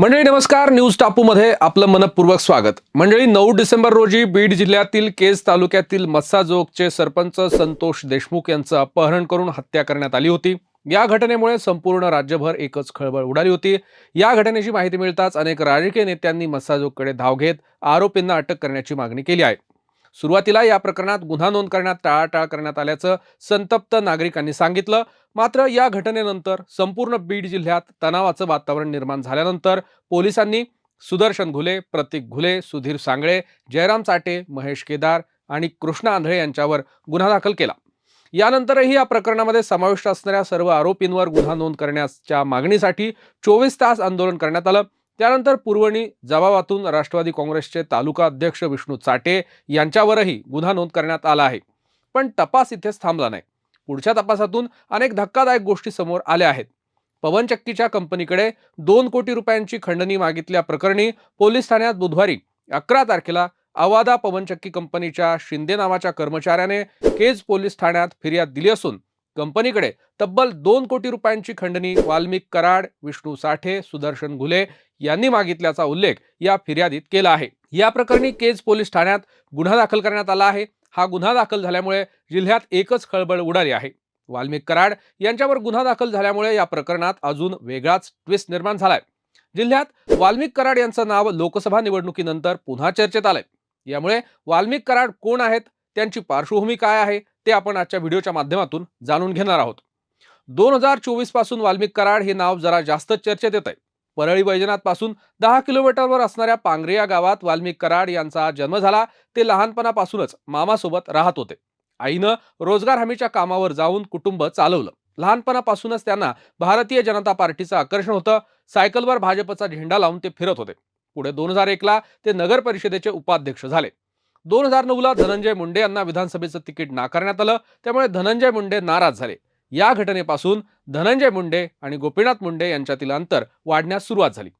मंडळी नमस्कार. न्यूज टापूमध्ये आपलं मनपूर्वक स्वागत. मंडळी नऊ डिसेंबर रोजी बीड जिल्ह्यातील केज तालुक्यातील मस्साजोगचे सरपंच संतोष देशमुख यांचं अपहरण करून हत्या करण्यात आली होती. या घटनेमुळे संपूर्ण राज्यभर एकच खळबळ उडाली होती. या घटनेची माहिती मिळताच अनेक राजकीय नेत्यांनी मस्साजोगकडे धाव घेत आरोपींना अटक करण्याची मागणी केली आहे. सुरुवातीला या प्रकरणात गुन्हा नोंद करण्यात टाळाटाळ करण्यात आल्याचं संतप्त नागरिकांनी सांगितलं. मात्र या घटनेनंतर संपूर्ण बीड जिल्ह्यात तणावाचं वातावरण निर्माण झाल्यानंतर पोलिसांनी सुदर्शन घुले प्रतीक घुले सुधीर सांगळे जयराम चाटे महेश केदार आणि कृष्णा आंधळे यांच्यावर गुन्हा दाखल केला. यानंतरही या प्रकरणामध्ये समाविष्ट असणाऱ्या सर्व आरोपींवर गुन्हा नोंद करण्याच्या मागणीसाठी चोवीस तास आंदोलन करण्यात आलं. त्यानंतर पुरवणी जबाबातून राष्ट्रवादी काँग्रेसचे तालुका अध्यक्ष विष्णू चाटे यांच्यावरही गुन्हा नोंद करण्यात आला आहे. पण तपास इथेच थांबला नाही. पुढच्या तपासातून अनेक धक्कादायक गोष्टी समोर आल्या आहेत. पवनचक्कीच्या कंपनीकडे दोन कोटी रुपयांची खंडणी मागितल्या प्रकरणी पोलीस ठाण्यात बुधवारी अकरा तारखेला अवादा पवनचक्की कंपनीच्या शिंदे नावाच्या कर्मचाऱ्याने केज पोलीस ठाण्यात फिर्याद दिली असून कंपनीकडे तब्बल दोन कोटी रुपयांची खंडणी वाल्मिक कराड विष्णू साठे सुदर्शन घुले यांनी मागितल्याचा उल्लेख या फिर्यादीत केला आहे. या प्रकरणी केज पोलीस ठाण्यात गुन्हा दाखल करण्यात आला आहे. हा गुन्हा दाखल झाल्यामुळे जिल्ह्यात एकच खळबळ उडाली आहे. वाल्मिक कराड यांच्यावर गुन्हा दाखल झाल्यामुळे या प्रकरणात अजून वेगळाच ट्विस्ट निर्माण झालाय. जिल्ह्यात वाल्मिक कराड यांचं नाव लोकसभा निवडणुकीनंतर पुन्हा चर्चेत आलंय. यामुळे वाल्मिक कराड कोण आहेत? त्यांची पार्श्वभूमी काय आहे? ते आपण आजच्या व्हिडिओच्या माध्यमातून जाणून घेणार आहोत. दोन हजार चोवीसपासून वाल्मिक कराड हे नाव जरा जास्त चर्चेत येत आहे परळी वैजनाथपासून दहा किलोमीटरवर असणाऱ्या पांगरे या गावात वाल्मिक कराड यांचा जन्म झाला. ते लहानपणापासूनच मामासोबत राहत होते. आईनं रोजगार हमीच्या कामावर जाऊन कुटुंब चालवलं. लहानपणापासूनच त्यांना भारतीय जनता पार्टीचं आकर्षण होतं. सायकलवर भाजपचा झेंडा लावून ते फिरत होते. पुढे दोन हजार एकला ते नगर परिषदेचे उपाध्यक्ष झाले. दोन हजार नऊला धनंजय मुंडे यांना विधानसभेचं तिकीट नाकारण्यात आलं. त्यामुळे धनंजय मुंडे नाराज झाले. या घटनेपासून धनंजय मुंडे आणि गोपीनाथ मुंडे यांच्यातील अंतर वाढण्यास सुरुवात झाली.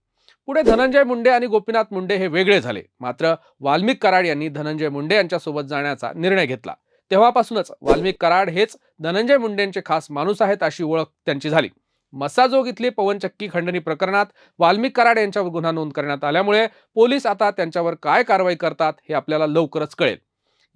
पुढे धनंजय मुंडे आणि गोपीनाथ मुंडे हे वेगळे झाले. मात्र वाल्मिक कराड यांनी धनंजय मुंडे यांच्यासोबत जाण्याचा निर्णय घेतला. तेव्हापासूनच वाल्मिक कराड हेच धनंजय मुंडेंचे खास माणूस आहेत अशी ओळख त्यांची झाली. मसाजोग इथली पवनचक्की खंडणी प्रकरणात वाल्मिक कराड यांच्यावर गुन्हा नोंद करण्यात आल्यामुळे पोलीस आता त्यांच्यावर काय कारवाई करतात हे आपल्याला लवकरच कळेल.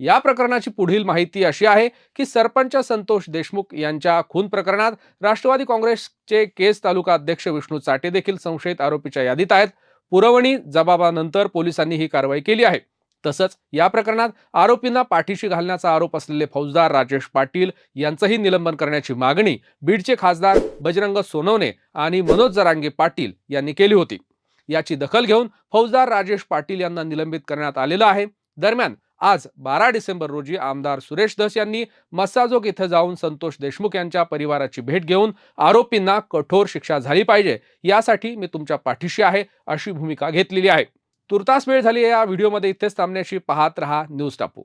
या प्रकरणाची पुढील माहिती अशी आहे की सरपंच संतोष देशमुख यांच्या खून प्रकरणात राष्ट्रवादी काँग्रेसचे केस तालुका अध्यक्ष विष्णू चाटे देखील संशयित आरोपीच्या यादीत आहेत. पुरवणी जबाबानंतर पोलिसांनी ही कारवाई केली आहे. तसंच या प्रकरणात आरोपींना पाठीशी घालण्याचा आरोप असलेले फौजदार राजेश पाटील यांचंही निलंबन करण्याची मागणी बीडचे खासदार बजरंग सोनवणे आणि मनोज जरांगे पाटील यांनी केली होती. याची दखल घेऊन फौजदार राजेश पाटील यांना निलंबित करण्यात आलेलं आहे. दरम्यान आज बारा डिसेंबर रोजी आमदार सुरेश धस यांनी मस्साजोग इथं जाऊन संतोष देशमुख यांच्या परिवाराची भेट घेऊन आरोपींना कठोर शिक्षा झाली पाहिजे. यासाठी मी तुमच्या पाठीशी आहे अशी भूमिका घेतलेली आहे. तुर्तास वेळ झाली या व्हिडिओमध्ये. इथेच थांबण्याशी पाहत रहा न्यूज टापू.